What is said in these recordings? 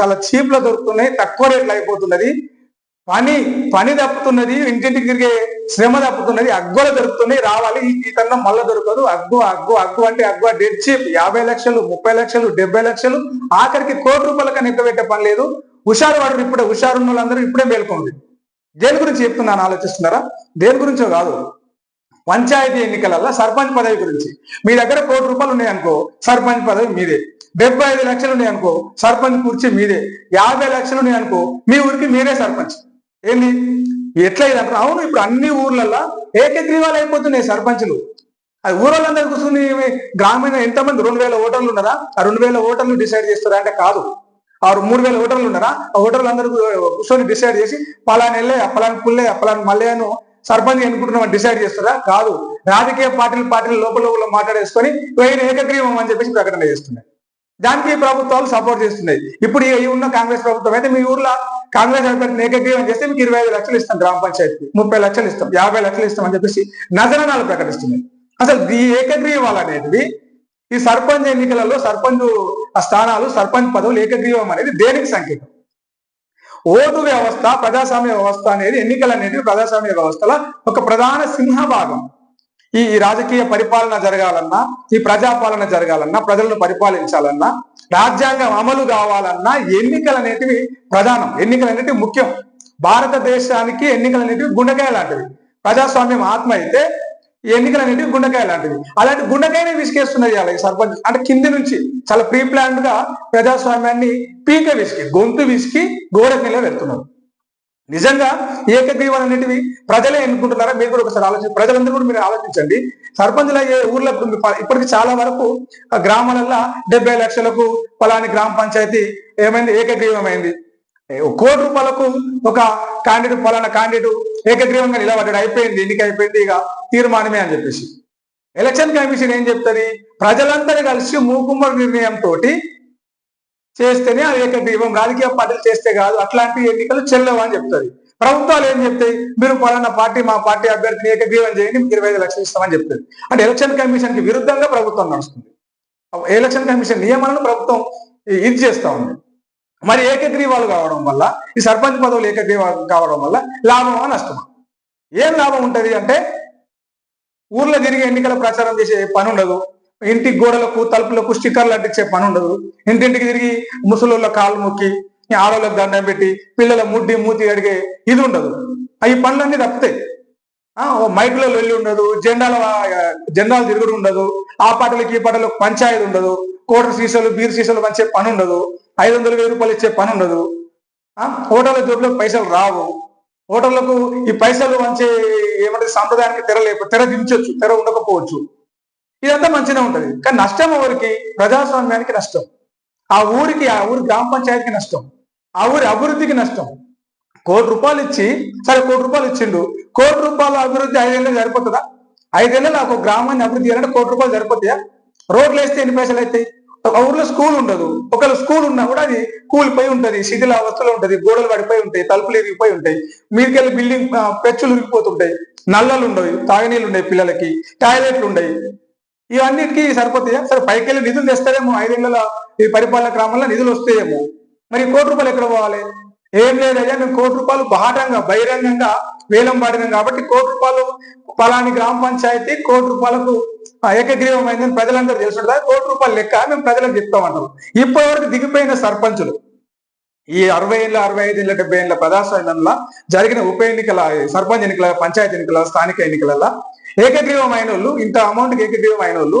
చాలా చీప్లో దొరుకుతున్నాయి తక్కువ రేట్లు అయిపోతున్నది. పని పని తప్పుతున్నది ఇంటింటికి తిరిగే శ్రమ తప్పుతున్నది అగ్గులు దొరుకుతున్నాయి రావాలి ఈ- ఈ తరుణం మళ్ళీ దొరకదు. అగ్గు అగ్గు అగ్గు అంటే అగ్గు డెడ్ చీప్ యాభై లక్షలు ముప్పై లక్షలు డెబ్బై లక్షలు ఆఖరికి కోటి రూపాయల కన్నా ఎక్కువ పెట్టే పని లేదు. హుషారు వాడు ఇప్పుడే హుషారు వాళ్ళందరూ ఇప్పుడే మేల్కొంది. దేని గురించి చెప్తున్నాను ఆలోచిస్తున్నారా? దేని గురించో కాదు. పంచాయతీ ఎన్నికలలో సర్పంచ్ పదవి గురించి. మీ దగ్గర కోటి రూపాయలు ఉన్నాయి అనుకో సర్పంచ్ పదవి మీదే. డెబ్బై ఐదు లక్షలు ఉన్నాయి అనుకో సర్పంచ్ కుర్చీ మీదే. యాభై లక్షలు ఉన్నాయి అనుకో మీ ఊరికి మీరే సర్పంచ్. ఏంది? ఎట్లా ఇది అంటారు? అవును ఇప్పుడు అన్ని ఊర్లలో ఏకగ్రీవాలు అయిపోతున్నాయి సర్పంచ్లు. అది ఊరోళ్ళందరూ కూర్చుని గ్రామీణ ఎంతమంది? రెండు వేల ఓటర్లు ఉన్నారా? ఆ రెండు వేల ఓటర్లు డిసైడ్ చేస్తారా అంటే కాదు. ఆ మూడు వేల ఓటర్లు ఉన్నారా? ఆ ఓటర్లు అందరూ కూర్చొని డిసైడ్ చేసి పలాని వెళ్ళే పలాని పుల్లే పలాని మల్లయ్యను సర్పంచ్ అనుకుంటున్నామని డిసైడ్ చేస్తారా? కాదు. రాజకీయ పార్టీలు పార్టీలు లోపల లోపల మాట్లాడేసుకొని ఆయన ఏకగ్రీవం అని చెప్పేసి ప్రకటన చేస్తున్నాయి. దానికి ప్రభుత్వాలు సపోర్ట్ చేస్తున్నాయి. ఇప్పుడు ఈ ఉన్న కాంగ్రెస్ ప్రభుత్వం అయితే మీ ఊర్లో కాంగ్రెస్ అభ్యర్థిని ఏకగ్రీవం చేస్తే మీకు ఇరవై ఐదు లక్షలు ఇస్తాం గ్రామ పంచాయతీ ముప్పై లక్షలు ఇస్తాం యాభై లక్షలు ఇస్తాం అని చెప్పేసి నజరణాలు ప్రకటిస్తున్నాయి. అసలు ఈ ఏకగ్రీవాలు అనేటివి ఈ సర్పంచ్ ఎన్నికలలో సర్పంచ్ స్థానాలు సర్పంచ్ పదవులు ఏకగ్రీవం అనేది దేనికి సంకేతం? ఓటు వ్యవస్థ ప్రజాస్వామ్య వ్యవస్థ అనేది ఎన్నికలు అనేది ప్రజాస్వామ్య వ్యవస్థలో ఒక ప్రధాన సింహభాగం ఈ రాజకీయ పరిపాలన జరగాలన్నా ఈ ప్రజాపాలన జరగాలన్నా ప్రజలను పరిపాలించాలన్నా రాజ్యాంగం అమలు కావాలన్నా ఎన్నికలు అనేటివి ప్రధానం ఎన్నికలు అనేటివి ముఖ్యం. భారతదేశానికి ఎన్నికలు అనేటివి గుండెకాయ లాంటివి. ప్రజాస్వామ్యం ఆత్మ అయితే ఈ ఎన్నికలు అనేటివి గుండెకాయ లాంటివి. అలాంటి గుండెకాయనే విసికేస్తున్నది ఇవాళ ఈ సర్పంచ్. అంటే కింది నుంచి చాలా ప్రీ ప్లాన్డ్గా ప్రజాస్వామ్యాన్ని పీక విసికి గొంతు విసికి గోడ కింద వెళ్తున్నారు నిజంగా ఏకగ్రీవాలు అనేటివి ప్రజలే ఎన్నుకుంటున్నారా? మీరు కూడా ఒకసారి ఆలోచించి ప్రజలందరూ కూడా మీరు ఆలోచించండి. సర్పంచులు అయ్యే ఊర్లో ఇప్పుడు ఇప్పటికి చాలా వరకు ఆ గ్రామాలలో డెబ్బై లక్షలకు పలాని గ్రామ పంచాయతీ ఏమైంది? ఏకగ్రీవమైంది. కోటి రూపాయలకు ఒక క్యాండిడేట్ పలానా క్యాండిడేట్ ఏకగ్రీవంగా నిలబడ్డాడు. అయిపోయింది. ఎన్నిక అయిపోయింది. ఇక తీర్మానమే అని చెప్పేసి. ఎలక్షన్ కమిషన్ ఏం చెప్తుంది? ప్రజలందరూ కలిసి మూకుమ్మడి తోటి చేస్తేనే అది ఏకగ్రీవం రాజకీయ పార్టీలు చేస్తే కాదు. అట్లాంటి ఎన్నికలు చెల్లవు అని చెప్తుంది. ప్రభుత్వాలు ఏం చెప్తాయి? మీరు పలానా పార్టీ మా పార్టీ అభ్యర్థిని ఏకగ్రీవం చేయండి మీకు ఇరవై ఐదు లక్షలు ఇస్తామని చెప్తుంది. అంటే ఎలక్షన్ కమిషన్కి విరుద్ధంగా ప్రభుత్వం నడుస్తుంది. ఎలక్షన్ కమిషన్ నియమాలను ప్రభుత్వం ఇది చేస్తా ఉంది. మరి ఏకగ్రీవాలు కావడం వల్ల ఈ సర్పంచ్ పదవులు ఏకగ్రీవాలు కావడం వల్ల లాభమా నష్టమా? ఏం లాభం ఉంటది అంటే ఊర్లో తిరిగి ఎన్నికల ప్రచారం చేసే పని ఉండదు. ఇంటి గోడలకు తలుపులకు స్టిక్కర్లు అంటించే పని ఉండదు. ఇంటింటికి తిరిగి ముసలోళ్ళ కాళ్ళు మొక్కి ఆడోళ్ళకి దండం పెట్టి పిల్లల ముడ్డి మూతి అడిగే ఇది ఉండదు. ఆ ఈ పనులన్నీ తప్పుతాయి ఆ, వెళ్ళి ఉండదు జెండాల జెండాలు తిరుగుడు ఉండదు ఆ పాటలకి ఈ పాటలకు పంచాయతీ ఉండదు కోటర్ సీసాలు బీర్ సీసాలు పంచే పని ఉండదు ఐదు వందల వెయ్యి రూపాయలు ఇచ్చే పని ఉండదు. ఆ, హోటళ్ళ జోబులకు పైసలు రావు. హోటళ్ళకు ఈ పైసలు మంచి ఏమంటే సాంప్రదాయానికి తెర లేక తెర దించవచ్చు తెర ఉండకపోవచ్చు. ఇదంతా మంచిగా ఉంటది. కానీ నష్టం ఎవరికి? ప్రజాస్వామ్యానికి నష్టం. ఆ ఊరికి ఆ ఊరి గ్రామ పంచాయతీకి నష్టం. ఆ ఊరి అభివృద్ధికి నష్టం. కోటి రూపాయలు ఇచ్చి సరే కోటి రూపాయలు ఇచ్చిండు. కోటి రూపాయల అభివృద్ధి ఐదేళ్ళు సరిపోతుందా? ఐదేళ్ళు నాకు ఒక గ్రామాన్ని అభివృద్ధి చేయాలంటే కోటి రూపాయలు సరిపోతాయా? రోడ్లు వేస్తే ఎన్ని పైసలు అవుతాయి? ఒక ఊర్లో స్కూల్ ఉండదు. ఒకవేళ స్కూల్ ఉన్నా కూడా అది కూలిపోయి ఉంటది శిథిల అవస్థలో ఉంటది గోడలు పడిపోయి ఉంటాయి తలుపులు ఇరిగిపోయి ఉంటాయి మీదికెళ్ళి బిల్డింగ్ పెచ్చులు ఇరిగిపోతుంటాయి నల్లలు ఉండవు తాగనీళ్ళు ఉండవు పిల్లలకి టాయిలెట్లు ఉండవు ఇవన్నిటికీ సరిపోతాయా? సరే పైకి వెళ్ళి నిధులు తెస్తారేమో ఐదేళ్ళ ఈ పరిపాలన క్రమంలో నిధులు వస్తాయేమో. మరి కోటి రూపాయలు ఎక్కడ పోవాలి? ఏం లేదయ్యా మేము కోటి రూపాయలు బాటంగా బహిరంగంగా వేలం పాడినాం కాబట్టి కోటి రూపాయలు పలాని గ్రామ పంచాయతీ కోటి రూపాయలకు ఆ, ఏకగ్రీవం అయిందని ప్రజలందరూ తెలుసుంటుందా కోటి రూపాయలు లెక్క మేము ప్రజలకు చెప్తామంటారు. ఇప్పటి వరకు దిగిపోయిన సర్పంచులు ఈ అరవై ఏళ్ళ అరవై ఐదు ఏళ్ళ డెబ్బై ఏళ్ళ ప్రజాస్వామ్యంలో జరిగిన ఉప ఎన్నికల సర్పంచ్ ఎన్నికల పంచాయతీ ఎన్నికల స్థానిక ఎన్నికలలో ఏకగ్రీవం అయిన వాళ్ళు ఇంత అమౌంట్ ఏకగ్రీవం అయిన వాళ్ళు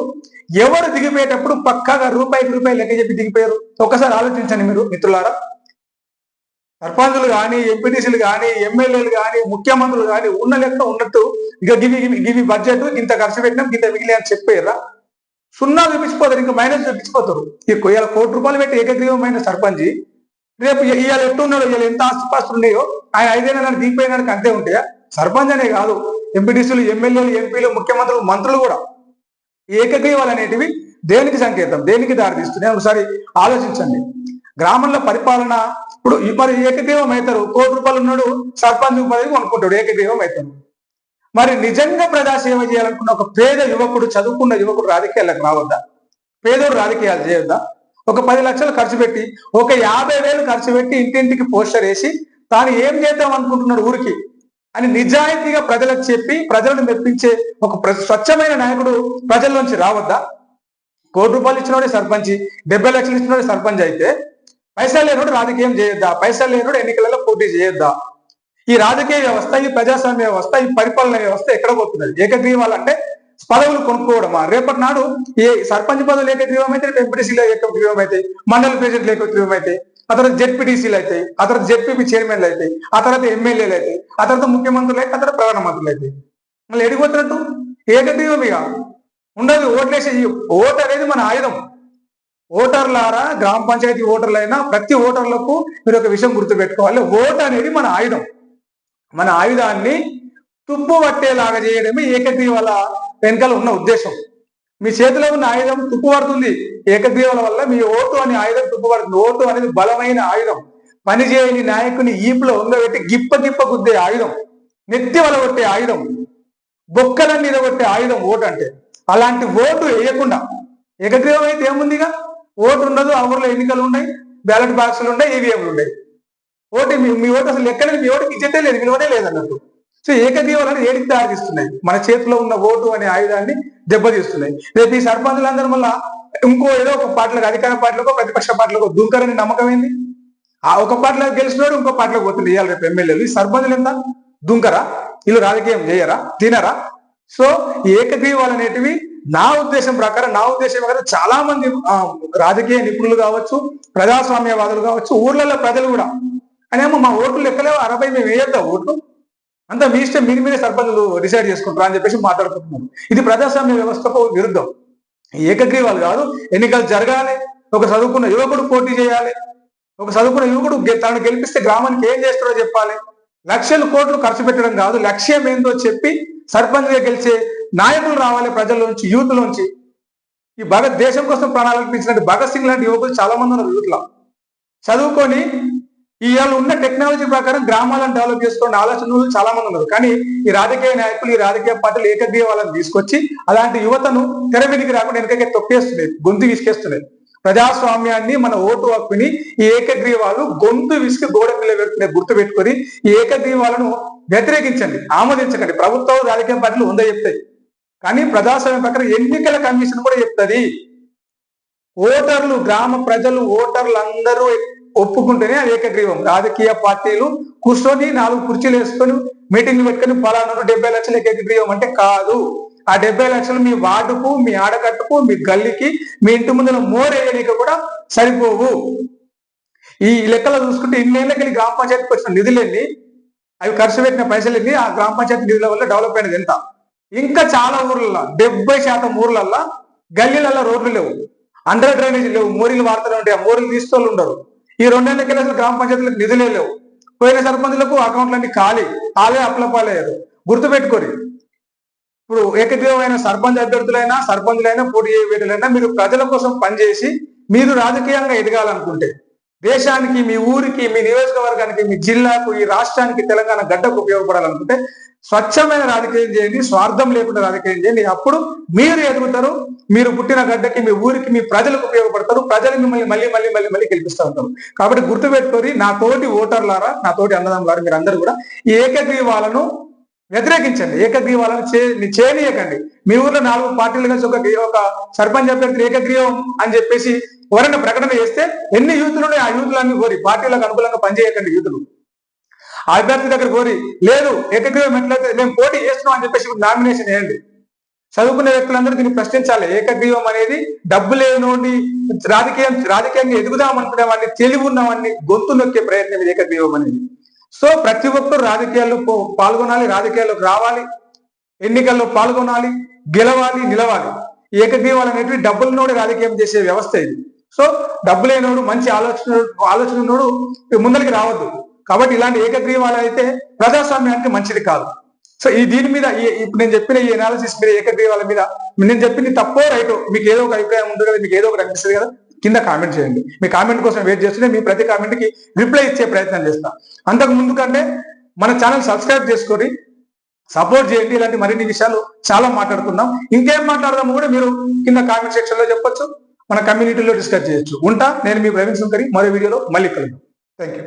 ఎవరు దిగిపోయేటప్పుడు పక్కాగా రూపాయికి రూపాయి లెక్క చెప్పి దిగిపోయారు? ఒకసారి ఆలోచించండి మీరు మిత్రులారా. సర్పంచులు కానీ ఎంపీటీసీలు కానీ ఎమ్మెల్యేలు కానీ ముఖ్యమంత్రులు కానీ ఉన్న లెక్క ఉన్నట్టు ఇక గివి గివి- బడ్జెట్ ఇంత ఖర్చు పెట్టినాం ఇంత మిగిలి అని చెప్పారా సున్నా చూపించిపోతారు ఇంకా మైనస్ చూపించిపోతారు. ఇవాళ కోటి రూపాయలు పెట్టి ఏకగ్రీవమైన సర్పంచి రేపు ఇవాళ ఎట్టున్నాడు ఇవాళ ఎంత ఆస్తిపాస్తులు ఉన్నాయో ఆయన ఐదేళ్ళ దిగిపోయినానికి అంతే ఉంటాయా? సర్పంచ్ అనే కాదు ఎంపీటీసీలు ఎమ్మెల్యేలు ఎంపీలు ముఖ్యమంత్రులు మంత్రులు కూడా ఏకగ్రీవాలు అనేటివి దేనికి సంకేతం దేనికి దారితీస్తున్నాయి? ఒకసారి ఆలోచించండి. గ్రామంలో పరిపాలన ఇప్పుడు మరి ఏకగ్రీవం అవుతారు కోటి రూపాయలు ఉన్నాడు సర్పంచ్ పదవి కొనుక్కుంటాడు ఏకగ్రీవం అవుతాడు మరి నిజంగా ప్రజాసేవ చేయాలనుకున్న ఒక పేద యువకుడు చదువుకున్న యువకుడు రాజకీయాలకు రావద్దా? పేదోడు రాజకీయాలు చేయొద్దా? ఒక పది లక్షలు ఖర్చు పెట్టి ఒక యాభై వేలు ఖర్చు పెట్టి ఇంటింటికి పోస్టర్ వేసి తాను ఏం చేద్దాం అనుకుంటున్నాడు ఊరికి? అని నిజాయితీగా ప్రజలకు చెప్పి ప్రజలను మెప్పించే ఒక స్వచ్ఛమైన నాయకుడు ప్రజల్లోంచి రావద్దా? కోటి రూపాయలు ఇచ్చినోడే సర్పంచ్ డెబ్బై లక్షలు ఇచ్చినోడే సర్పంచ్ అయితే పైసలు లేనోడు రాజకీయం చేయొద్దా? పైసలు లేనోడు ఎన్నికలలో పోటీ చేయొద్దా? ఈ రాజకీయ వ్యవస్థ ఈ ప్రజాస్వామ్య వ్యవస్థ ఈ పరిపాలన వ్యవస్థ ఎక్కడ పోతున్నది? ఏకగ్రీవాలు అంటే పదవులు కొనుక్కోవడమా? రేపటి నాడు ఏ సర్పంచ్ పదవులు ఏకగ్రీవం అయితే ఎంపీటీసీలో ఏకగ్రీవం అయితే మండల ప్రెసిడెంట్లు ఏకగ్రీవం అయితే ఆ తర్వాత జెడ్పీటీసీలు అయితే ఆ తర్వాత జెడ్పీపీ చైర్మన్లు అయితే ఆ తర్వాత ఎమ్మెల్యేలు అయితే ఆ తర్వాత ముఖ్యమంత్రులు అయితే ఆ తర్వాత ప్రధానమంత్రులు అయితే మళ్ళీ ఎడిగిపోతున్నట్టు ఏకగ్రీవం ఇక ఉండదు ఓట్లేసే ఓటు అనేది మన ఆయుధం. ఓటర్లారా గ్రామ పంచాయతీ ఓటర్లైనా ప్రతి ఓటర్లకు మీరు ఒక విషయం గుర్తుపెట్టుకోవాలి. ఓటు అనేది మన ఆయుధం. మన ఆయుధాన్ని తుప్పు పట్టేలాగా చేయడమే ఏకగ్రీవాల వెనకాల ఉన్న ఉద్దేశం. మీ చేతిలో ఉన్న ఆయుధం తుప్పుపడుతుంది. ఏకగ్రీవుల ఏకగ్రీవాల వల్ల మీ ఓటు అనే ఆయుధం తుప్పుపడుతుంది. ఓటు అనేది బలమైన ఆయుధం. పనిచేయని నాయకుని ఈపులో ఉండబెట్టి గిప్ప గిప్ప గుద్దే ఆయుధం. నెత్తి వలగొట్టే ఆయుధం. బొక్కలన్నీ నిలగొట్టే ఆయుధం ఓటు అంటే. అలాంటి ఓటు వేయకుండా. ఏకగ్రీవం అయితే ఏముందిగా? ఓటు ఉండదు ఆ ఊర్లో ఎన్నికలు ఉన్నాయి బ్యాలెట్ బాక్సులు ఉన్నాయి ఈవీఎంలు ఉన్నాయి. ఓటు మీ ఓటు అసలు ఎక్కడ మీ ఓటుకి ఇచ్చటే లేదు విలువనే లేదన్నట్టు సో ఏకదీవాలని ఏడికి దారితీస్తున్నాయి మన చేతిలో ఉన్న ఓటు అనే ఆయుధాన్ని దెబ్బతీస్తున్నాయి. రేపు ఈ సర్పంచులందరి వల్ల ఇంకో ఏదో ఒక పార్టీలకు అధికార పార్టీలకు ప్రతిపక్ష పార్టీలకు దుంకరని నమ్మకం ఏంది? ఆ ఒక పార్టీలో గెలిచినోడు ఇంకో పార్టీలో పోతుంది. ఇవాళ రేపు ఎమ్మెల్యేలు. ఈ సర్పంచులు ఎంత? దుంకరా? వీళ్ళు రాజకీయం చేయరా? తినరా? సో ఏకగ్రీవాలు అనేటివి నా ఉద్దేశం ప్రకారం నా ఉద్దేశం ప్రకారం చాలా మంది రాజకీయ నిపుణులు కావచ్చు ప్రజాస్వామ్యవాదులు కావచ్చు ఊర్లలో ప్రజలు కూడా. అనేమో మా ఓట్లు లెక్కలేవు. అరవై మేము వేయొద్దా ఓట్లు? అంతా మీ ఇష్టం మీరు మీరే సర్పంచులు డిసైడ్ చేసుకుంటారు అని చెప్పేసి మాట్లాడుకుంటున్నారు. ఇది ప్రజాస్వామ్య వ్యవస్థకు విరుద్ధం. ఏకగ్రీవాలు కాదు ఎన్నికలు జరగాలి ఒక చదువుకున్న యువకుడు పోటీ చేయాలి ఒక చదువుకున్న యువకుడు తనను గెలిపిస్తే గ్రామానికి ఏం చేస్తాడో చెప్పాలి. లక్షల కోట్లు ఖర్చు పెట్టడం కాదు లక్ష్యం ఏందో చెప్పి సర్పంచ్గా గెలిచే నాయకులు రావాలి ప్రజల్లోంచి యూత్లోంచి ఈ భగత్ దేశం కోసం ప్రాణాలు అర్పించినట్టు భగత్ సింగ్ లాంటి యువకులు చాలా మంది ఉన్నారు యూత్లో. చదువుకొని ఇవాళ ఉన్న టెక్నాలజీ ప్రకారం గ్రామాలను డెవలప్ చేసుకునే ఆలోచనలు చాలా మంది ఉన్నారు. కానీ ఈ రాజకీయ నాయకులు ఈ రాజకీయ పార్టీలు ఏకగ్రీవాలను తీసుకొచ్చి అలాంటి యువతను తెర మీదకి రాకుండా వెనకకే తొక్కేస్తున్నాయి. గొంతు విసికేస్తున్నాయి. ప్రజాస్వామ్యాన్ని మన ఓటు హక్కుని ఈ ఏకగ్రీవాలు గొంతు విసికి గోడ మీద పెడుతున్నాయి గుర్తు పెట్టుకొని ఈ ఏకగ్రీవాలను వ్యతిరేకించండి ఆమోదించకండి. ప్రభుత్వం రాజకీయ పార్టీలు ఉందా చెప్తాయి. కానీ ప్రజాస్వామ్యం ప్రకారం ఎన్నికల కమిషన్ కూడా చెప్తుంది. ఓటర్లు గ్రామ ప్రజలు ఓటర్లు అందరూ ఒప్పుకుంటేనే అది ఏకగ్రీవం. రాజకీయ పార్టీలు కూర్చొని నాలుగు కుర్చీలు వేసుకొని మీటింగ్లు పెట్టుకొని పలానా డెబ్బై లక్షలు ఏకగ్రీవం అంటే కాదు. ఆ డెబ్బై లక్షలు మీ వార్డుకు మీ ఆడకట్టుకు మీ గల్లీకి మీ ఇంటి ముందుల మోరేయడానికి కూడా సరిపోవు. ఈ లెక్కలో చూసుకుంటే ఇన్నేళ్ళకి గ్రామ పంచాయతీకి వచ్చిన నిధులన్నీ? అవి ఖర్చు పెట్టిన పైసలన్నీ ఆ గ్రామ పంచాయతీ నిధుల వల్ల డెవలప్ అయినది ఎంత? ఇంకా చాలా ఊర్లలో డెబ్బై శాతం ఊర్లల్లో గల్లీలలో రోడ్లు లేవు. అండర్ డ్రైనేజ్ లేవు. మోరీలు వాడుతూనే ఉంటాయి. ఆ మోరీలు తీసుకోవాలి ఉండరు. ఈ రెండేళ్ళకి అసలు గ్రామ పంచాయతీలకు నిధులే లేవు. పోయిన సర్పంచులకు అకౌంట్లన్నీ ఖాళీ. ఆలే అప్లపాలయ్యారు గుర్తుపెట్టుకోరి ఇప్పుడు ఏకగ్రీవమైన సర్పంచ్ అభ్యర్థులైనా సర్పంచులైనా పోటీ చేయబెట్టులైనా మీరు ప్రజల కోసం పనిచేసి మీరు రాజకీయంగా ఎదగాలనుకుంటే దేశానికి మీ ఊరికి మీ నియోజకవర్గానికి మీ జిల్లాకు ఈ రాష్ట్రానికి తెలంగాణ గడ్డకు ఉపయోగపడాలనుకుంటే స్వచ్ఛమైన రాజకీయం చేయండి స్వార్థం లేకుండా రాజకీయం చేయండి. అప్పుడు మీరు ఎదుగుతారు మీరు పుట్టిన గడ్డకి మీ ఊరికి మీ ప్రజలకు ఉపయోగపడతారు ప్రజలు మిమ్మల్ని మళ్ళీ మళ్ళీ మళ్ళీ మళ్ళీ గెలిపిస్తూ ఉంటారు. కాబట్టి గుర్తుపెట్టుకొని నా తోటి ఓటర్లారా నా తోటి అన్నదమ్ములారా మీరు అందరూ కూడా ఈ ఏకగ్రీవాలను వ్యతిరేకించండి. ఏకగ్రీవాలను చే చేయనీయకండి. మీ ఊర్లో నాలుగు పార్టీలు కలిసి ఒక ఒక సర్పంచ్ అభ్యర్థి ఏకగ్రీవం అని చెప్పేసి ఎవరైనా ప్రకటన చేస్తే ఎన్ని యూతులు ఉన్నాయి? ఆ యూతులన్నీ కోరి పార్టీలకు అనుకూలంగా పనిచేయకండి యూతులు. ఆ అభ్యర్థి దగ్గర కోరి లేదు ఏకగ్రీవం ఎట్లయితే మేము పోటీ చేస్తున్నాం అని చెప్పేసి నామినేషన్ వేయండి. చదువుకునే వ్యక్తులందరూ దీన్ని ప్రశ్నించాలి. ఏకగ్రీవం అనేది డబ్బు లేనివ్వండి రాజకీయం రాజకీయంగా ఎదుగుదాం అనుకునే వాడిని తెలివి ఉన్నవాడిని గొంతు నొక్కే ప్రయత్నం ఏకగ్రీవం అనేది. సో ప్రతి ఒక్కరు రాజకీయాల్లో పాల్గొనాలి రాజకీయాల్లోకి రావాలి. ఎన్నికల్లో పాల్గొనాలి గెలవాలి నిలవాలి. ఏకగ్రీవాలు అనేటివి డబ్బులనోడు రాజకీయం చేసే వ్యవస్థ ఇది. సో డబ్బు లేనోడు మంచి ఆలోచన ఆలోచన ఉన్నోడు ముందరికి రావద్దు. కాబట్టి ఇలాంటి ఏకగ్రీవాలు అయితే ప్రజాస్వామ్యానికి మంచిది కాదు. సో ఈ దీని మీద ఇప్పుడు నేను చెప్పిన ఈ అనాలిసిస్ మీద ఏకగ్రీవాల మీద నేను చెప్పింది తప్పో రైటో మీకు ఏదో ఒక అభిప్రాయం ఉంటుంది కదా మీకు ఏదో ఒకటి అనిపిస్తుంది కదా. కింద కామెంట్ చేయండి. మీ కామెంట్ కోసం వెయిట్ చేస్తుంటే మీ ప్రతి కామెంట్కి రిప్లై ఇచ్చే ప్రయత్నం చేస్తా. అంతకు ముందు కంటే మన ఛానల్ సబ్స్క్రైబ్ చేసుకొని సపోర్ట్ చేయండి. ఇలాంటి మరిన్ని విషయాలు చాలా మాట్లాడుకుందాం. ఇంకేం మాట్లాడదాము కూడా మీరు కింద కామెంట్ సెక్షన్లో చెప్పొచ్చు. మన కమ్యూనిటీలో డిస్కస్ చేయొచ్చు. ఉంటా? నేను మీ ప్రవీణ్ శంకరి. మరో వీడియోలో మళ్ళీ కలుద్దాం. Thank you